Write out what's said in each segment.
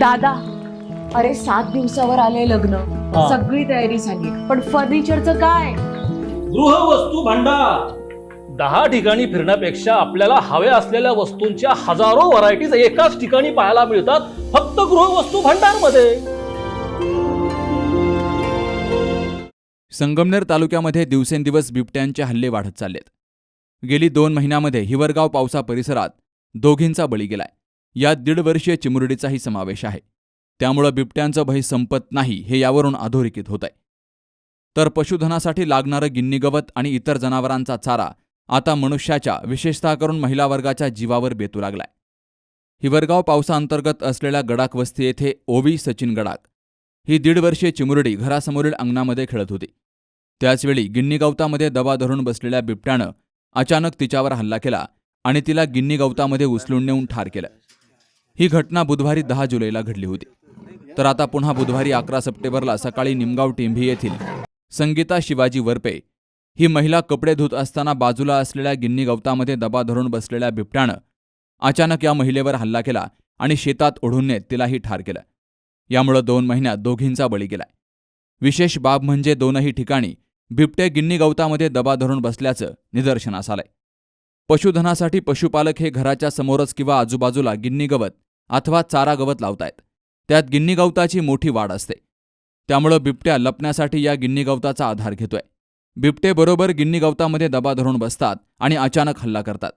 दादा अरे सात दिवसावर आले लग्न. हा. सगळी तयारी झाली. पण फर्निचरचं काय? गृहवस्तू भांडार. दहा ठिकाणी फिरण्यापेक्षा आपल्याला हव्या असलेल्या वस्तूंच्या हजारो व्हरायटीज एकाच ठिकाणी पाहायला मिळतात फक्त गृहवस्तू भांडारमध्ये संगमनेर तालुक्यामध्ये दिवसेंदिवस बिबट्यांचे हल्ले वाढत चाललेत. गेली दोन महिन्यामध्ये हिवरगाव पावसा परिसरात दोघींचा बळी गेलाय. यात दीड वर्षीय चिमुरडीचाही समावेश आहे. त्यामुळं बिबट्यांचं भय संपत नाही हे यावरून अधोरेखित होत आहे तर पशुधनासाठी लागणारं गिन्नी गवत आणि इतर जनावरांचा चारा आता मनुष्याच्या विशेषतः करून महिला वर्गाच्या जीवावर बेतू लागलाय. हिवरगाव पावसाअंतर्गत असलेल्या गडाक वस्ती येथे ओवी सचिन गडाक ही दीड वर्षीय चिमुरडी घरासमोरील अंगणामध्ये खेळत होती. त्याचवेळी गिन्नी गवतामध्ये दबा धरून बसलेल्या बिबट्यानं अचानक तिच्यावर हल्ला केला आणि तिला गिन्नी गवतामध्ये उचलून नेऊन ठार केलं. ही घटना बुधवारी दहा जुलैला घडली होती. तर आता पुन्हा बुधवारी अकरा सप्टेंबरला सकाळी निमगाव टेंभी येथील संगीता शिवाजी वरपे ही महिला कपडे धुत असताना बाजूला असलेल्या गिन्नी गवतामध्ये दबा धरून बसलेल्या बिबट्यानं अचानक या महिलेवर हल्ला केला आणि शेतात ओढून नेत तिलाही ठार केलं. यामुळं दोन महिन्यात दोघींचा बळी गेलाय. विशेष बाब म्हणजे दोनही ठिकाणी बिबटे गिन्नी गवतामध्ये दबा धरून बसल्याचं निदर्शनास आलंय. पशुधनासाठी पशुपालक हे घराच्या समोरच किंवा आजूबाजूला गिन्नी गवत अथवा चारा गवत लावतायत. त्यात गिन्नी गवताची मोठी वाढ असते. त्यामुळं बिबट्या लपण्यासाठी या गिन्नी गवताचा आधार घेतोय. बिबटे बरोबर गिन्नी गवतामध्ये दबा धरून बसतात आणि अचानक हल्ला करतात.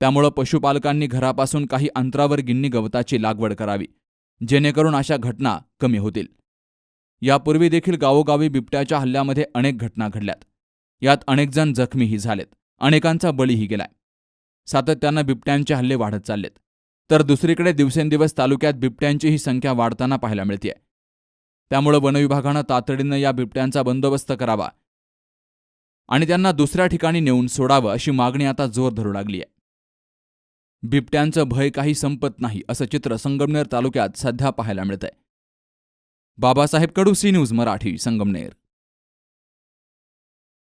त्यामुळं पशुपालकांनी घरापासून काही अंतरावर गिन्नी गवताची लागवड करावी जेणेकरून अशा घटना कमी होतील. यापूर्वी देखील गावोगावी बिबट्याच्या हल्ल्यामध्ये अनेक घटना घडल्यात. यात अनेकजण जखमीही झालेत. अनेकांचा बळीही गेलाय. सातत्यानं बिबट्यांचे हल्ले वाढत चाललेत. तर दुसरीकडे दिवसेंदिवस तालुक्यात बिबट्यांचीही संख्या वाढताना पाहायला मिळतेय. त्यामुळं वनविभागानं तातडीनं या बिबट्यांचा बंदोबस्त करावा आणि त्यांना दुसऱ्या ठिकाणी नेऊन सोडावं अशी मागणी आता जोर धरू लागली आहे बिबट्यांचं भय काही संपत नाही असं चित्र संगमनेर तालुक्यात सध्या पाहायला मिळतंय. Babasaheb Kadu C news Marathi Sangamner.